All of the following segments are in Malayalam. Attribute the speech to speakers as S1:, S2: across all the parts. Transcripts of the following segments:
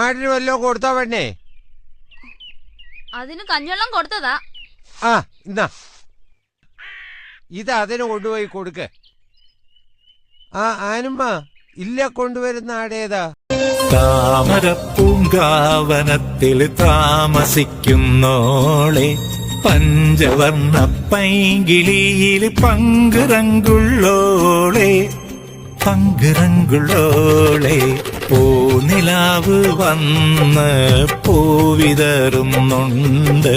S1: ആടിന് വല്ലോ കൊടുത്താ പെണ്ണേ?
S2: അതിന് കഞ്ഞെള്ളം കൊടുത്തതാ.
S1: ആ ഇന്നാ. ഇത് അതിന് കൊണ്ടുപോയി കൊടുക്ക്. ആ ആനുമ്മ ഇല്ല കൊണ്ടുവരുന്ന ആടേതാ
S3: താമരപ്പൂങ്കാവനത്തിൽ താമസിക്കുന്നോളെ പഞ്ചവർണ പൈങ്കിളിയിൽ പങ്കുറങ്കുള്ളോളെ പങ്കുറങ്കുള്ളോളെ പൂനിലാവ് വന്ന് പൂവിതറുന്നുണ്ട്.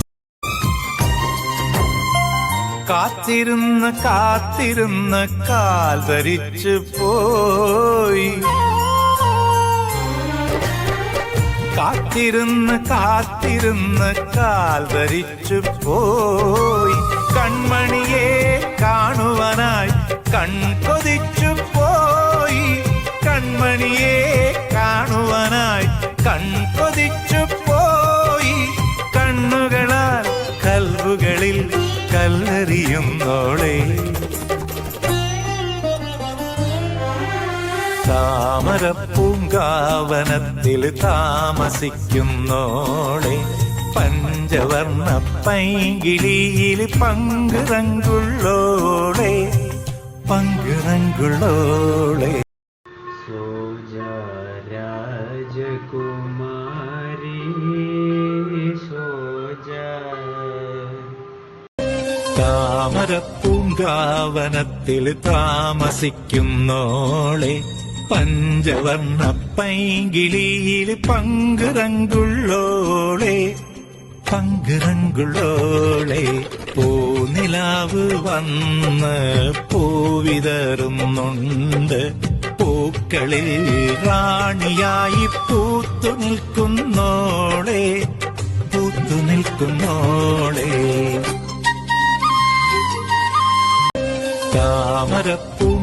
S3: കാത്തിരുന്ന് കാത്തിരുന്ന് കാൽ ധരിച്ചു പോയി. കാത്തിരുന്ന് കാത്തിരുന്ന് കാൽ ധരിച്ചു പോയി. കൺമണിയെ കാണുവാനായി കൺകൊതിച്ചു പോയി. കൺമണിയെ മലർപൂങ്കാവനത്തിൽ താമസിക്കുന്നോളെ പഞ്ചവർണ പൈങ്കിളിയിൽ പങ്കുറങ്കുള്ളോളെ പങ്കുറങ്കുള്ളോളെ.
S4: സോജ.
S3: താമരപ്പൂങ്കാവനത്തിൽ താമസിക്കുന്നോളെ പഞ്ചവർണ പൈങ്കിളിയിൽ പങ്കുറങ്കുള്ളോളെ പങ്കുറങ്കുള്ളോളെ പൂനിലാവ് വന്ന് പൂവിതറുന്നുണ്ട്. പൂക്കളിൽ റാണിയായി പൂത്തു നിൽക്കുന്നോളെ പൂത്തു നിൽക്കുന്നോളെ.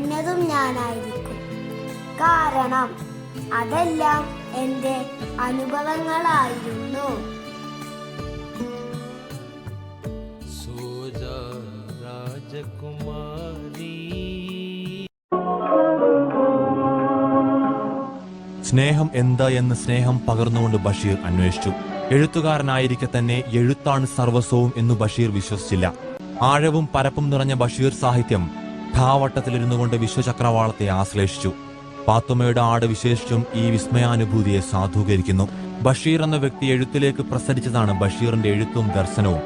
S5: കരഞ്ഞതും ഞാനായിരിക്കും. കാരണം അതെല്ലാം എന്റെ അനുഭവങ്ങളായിരുന്നു.
S1: സോജ രാജകുമാരി.
S2: സ്നേഹം എന്താ എന്ന് സ്നേഹം പകർന്നുകൊണ്ട് ബഷീർ അന്വേഷിച്ചു. എഴുത്തുകാരനായിരിക്കെ തന്നെ എഴുത്താണ് സർവസ്വവും എന്ന് ബഷീർ വിശ്വസിച്ചില്ല. ആഴവും പരപ്പും നിറഞ്ഞ ബഷീർ സാഹിത്യം ധാവട്ടത്തിലിരുന്നു കൊണ്ട് വിശ്വചക്രവാളത്തെ ആശ്ലേഷിച്ചു. പാത്തുമ്മയുടെ ആട് വിശേഷിച്ചും ഈ വിസ്മയാനുഭൂതിയെ സാധൂകരിക്കുന്നു. ബഷീർ എന്ന വ്യക്തി എഴുത്തിലേക്ക് പ്രസരിച്ചതാണ് ബഷീറിന്റെ എഴുത്തും ദർശനവും.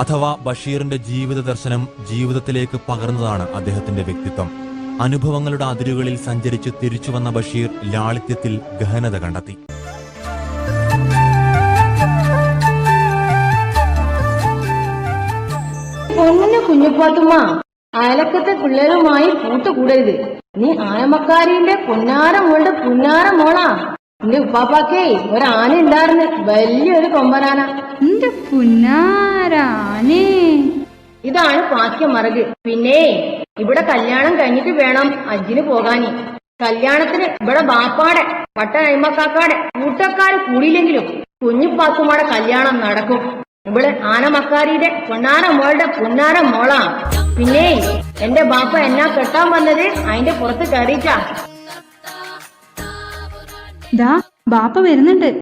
S2: അഥവാ ബഷീറിന്റെ ജീവിത ദർശനം ജീവിതത്തിലേക്ക് പകർന്നതാണ് അദ്ദേഹത്തിന്റെ വ്യക്തിത്വം. അനുഭവങ്ങളുടെ അതിരുകളിൽ സഞ്ചരിച്ച് തിരിച്ചു വന്ന ബഷീർ ലാളിത്യത്തിൽ ഗഹനത കണ്ടെത്തി.
S6: കുഞ്ഞുപാത്തുമ്മ അയലക്കത്തെ പിള്ളേരുമായി കൂട്ടുകൂടരുത്. നീ ആനമക്കാരിന്റെ പൊന്നാര മോളുടെ പുന്നാര മോളാ. നിന്റെ ഉപ്പാപ്പാക്കേ ഒരാന ഉണ്ടായിരുന്നു. വലിയൊരു കൊമ്പനാന.
S7: നിന്റെ പുന്നാരാനേ
S6: ഇതാണ് പാക്യമറക് പിന്നെ ഇവിടെ കല്യാണം കഴിഞ്ഞിട്ട് വേണം അജിന് പോകാനി. കല്യാണത്തിന് ഇവിടെ ബാപ്പാടെ പട്ട അഴിമക്കാക്കാടെ കൂട്ടക്കാര് കൂടിയില്ലെങ്കിലും കുഞ്ഞുപ്പാക്കുമാടെ കല്യാണം നടക്കും. ഇവിടെ ആനമക്കാരിയുടെ പൊന്നാര മോളുടെ പൊന്നാര മോളാ. പിന്നെ എന്റെ ബാപ്പ എന്നാ കെട്ടാൻ വന്നത്? അതിന്റെ പുറത്ത് കയറിയിട്ടാ.
S7: ദാ ബാപ്പ വരുന്നുണ്ട്.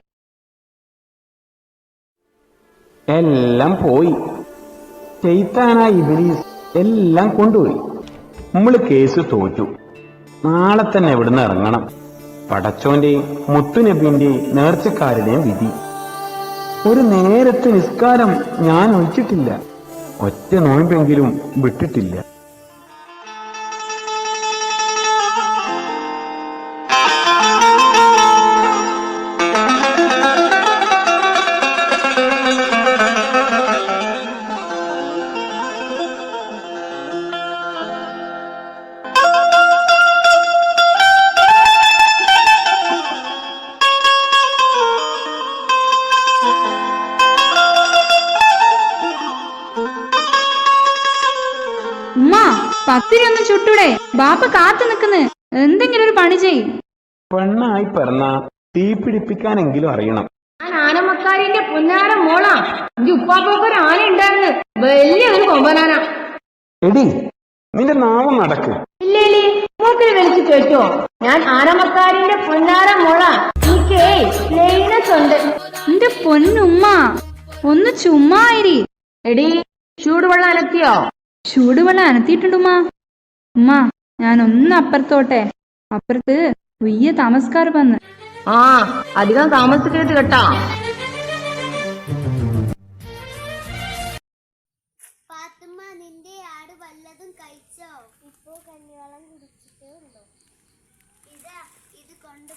S4: എല്ലാം പോയി. ചെയ്ത്താന ഇബിലീസ്. എല്ലാം കൊണ്ടുപോയി. നമ്മൾ കേസ് തോറ്റു. നാളെ തന്നെ ഇവിടുന്ന് ഇറങ്ങണം. പടച്ചോന്റെ മുത്തുനബിന്റെയും നേർച്ചക്കാരുടെയും വിധി. ഒരു നേരത്തെ നിസ്കാരം ഞാൻ ഒഴിച്ചിട്ടില്ല. ഒറ്റ നോയമ്പെങ്കിലും വിട്ടിട്ടില്ല.
S7: ഉമ്മ പത്തിരി ഒന്ന് ചുട്ടൂടെ. ബാപ്പ കാത്തു നിക്കുന്ന് എന്തെങ്കിലും ഒരു പണി ചെയ്.
S4: പെണ്ണായി പിറന്ന തീ പിടിപ്പിക്കാനെങ്കിലും അറിയണം.
S6: ഞാൻ ആനമക്കാരിന്റെ പൊന്നാര മോളാ. എന്റെ ഉപ്പാപ്പൊക്കെ ഒരു ആന ഉണ്ടായിരുന്നു. വലിയൊരു കൊമ്പനാന.
S4: എടി നിന്റെ നാമം നടക്ക്.
S6: ഇല്ലേലി മൂക്കിൽ വിളിച്ചു കേട്ടോ. ഞാൻ ആനമക്കാരിന്റെ പൊന്നാര മോളാ. എനിക്കേ ലൈനസ് ഉണ്ട്
S7: എന്റെ പൊന്നുമ്മ ഒന്ന് ചുമ്മായിരി
S6: എടി ചൂടുവെള്ളം അലത്തിയോ
S7: ചൂടുവെള്ളം അനത്തിയിട്ടുണ്ടുമാ ഉമ്മ. ഞാൻ ഒന്ന് അപ്പുറത്തോട്ടെ. അപ്പുറത്ത് വലിയ താമസക്കാർ വന്ന്.
S6: ആ അധികം താമസിക്കരുത് കേട്ടാ.
S5: നിന്റെ ആട് വല്ലതും കഴിച്ചോ? ഇപ്പോ കഞ്ഞിവെള്ളം കുടിച്ചിട്ടേ ഉള്ളൂ. ഇതാ ഇത് കൊണ്ടു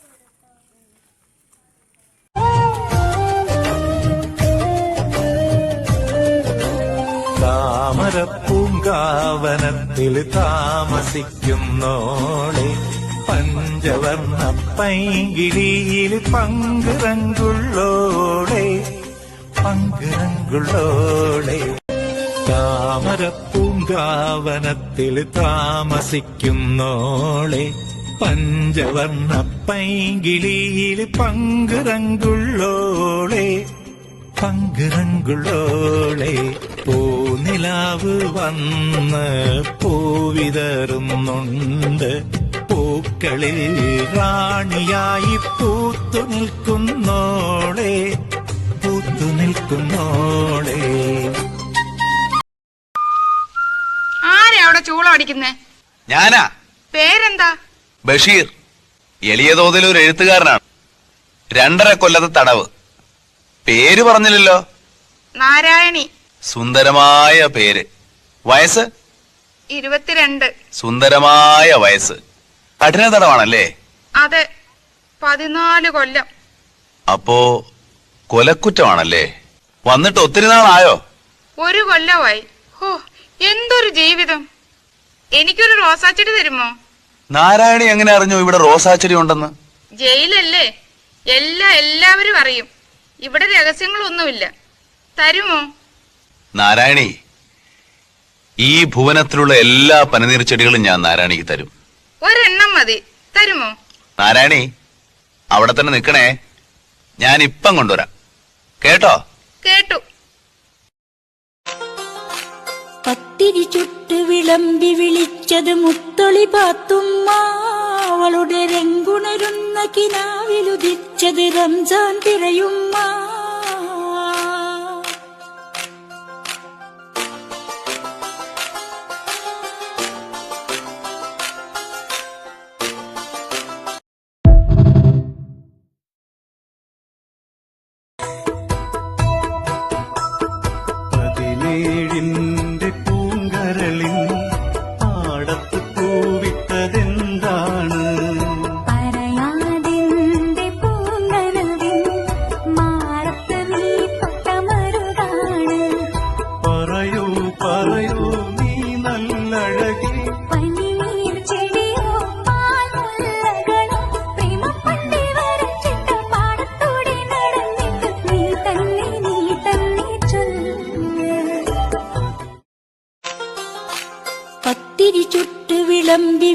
S3: താമരപ്പൂങ്കാവനത്തിൽ താമസിക്കുന്നോളെ പഞ്ചവർണ പൈങ്കിളിയിൽ പങ്കുറങ്കുള്ളോളെ പങ്കുറങ്കുള്ളോളെ താമരപ്പൂങ്കാവനത്തിൽ താമസിക്കുന്നോളെ പഞ്ചവർണ പൈങ്കിളിയിൽ പങ്കുറങ്കുള്ളോളെ പങ്കുറങ്കുള്ളോളെ പൂനിലാവ് വന്ന് പൂവിതറുന്നുണ്ട്. പൂക്കളിൽ റാണിയായി പൂത്തു നിൽക്കുന്നോളെ പൂത്തു നിൽക്കുന്നോളെ.
S8: ആരാ അവിടെ ചൂളം അടിക്കുന്നേ
S9: ഞാനാ.
S8: പേരെന്താ?
S9: ബഷീർ. എളിയ തോതിൽ ഒരു എഴുത്തുകാരനാണ്. രണ്ടര കൊല്ലത്തെ തടവ്. പേര് പറഞ്ഞില്ലല്ലോ.
S8: നാരായണി.
S9: സുന്ദരമായ പേര്. വയസ്സ്?
S8: ഇരുപത്തിരണ്ട്.
S9: സുന്ദരമായ വയസ്സ്. കഠിന തടവാണല്ലേ?
S8: അതെ പതിനാല് കൊല്ലം.
S9: അപ്പോ കൊലക്കുറ്റമാണല്ലേ? വന്നിട്ട് ഒത്തിരി നാളായോ?
S8: ഒരു കൊല്ലമായി. ഹോ എന്തൊരു ജീവിതം. എനിക്കൊരു റോസാച്ചെടി തരുമോ?
S9: നാരായണി എങ്ങനെ അറിഞ്ഞു ഇവിടെ റോസാച്ചെടി ഉണ്ടെന്ന്?
S8: ജയിലല്ലേ? എല്ലാ എല്ലാവരും അറിയും. ഇവിടെ രഹസ്യങ്ങളൊന്നുമില്ല. തരുമോ?
S9: നാരായണി ഈ ഭുവനത്തിലുള്ള എല്ലാ പനനീർ ചെടികളും ഞാൻ നാരായണിക്ക് തരും.
S8: ഒരെണ്ണം മതി. തരുമോ?
S9: നാരായണി അവിടെ തന്നെ നിൽക്കണേ. ഞാൻ ഇപ്പം കൊണ്ടുവരാം. കേട്ടോ?
S8: കേട്ടു.
S10: പത്തിരി ചുട്ട് വിളമ്പി വിളിച്ചത് മുത്തൊളി പാത്തുമ്മ. അവളുടെ രംഗുണരുന്ന കിനാവിലുദിച്ചത് റംസാൻ പിറയുമ്മ.
S11: പൂങ്കരളിൻ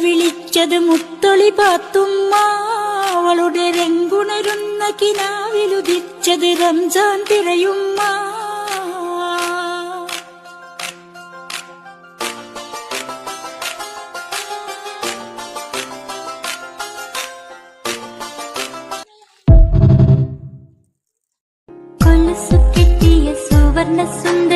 S10: വിളിച്ചത് മുത്തൊളി പാത്തുമ്മ. അവളുടെ രംഗുണരുന്ന കിനാവിലുദിച്ചത് റംസാൻ തിരയുമ്മ. കൊലുസു കിട്ടിയ സുവർണ സുന്ദര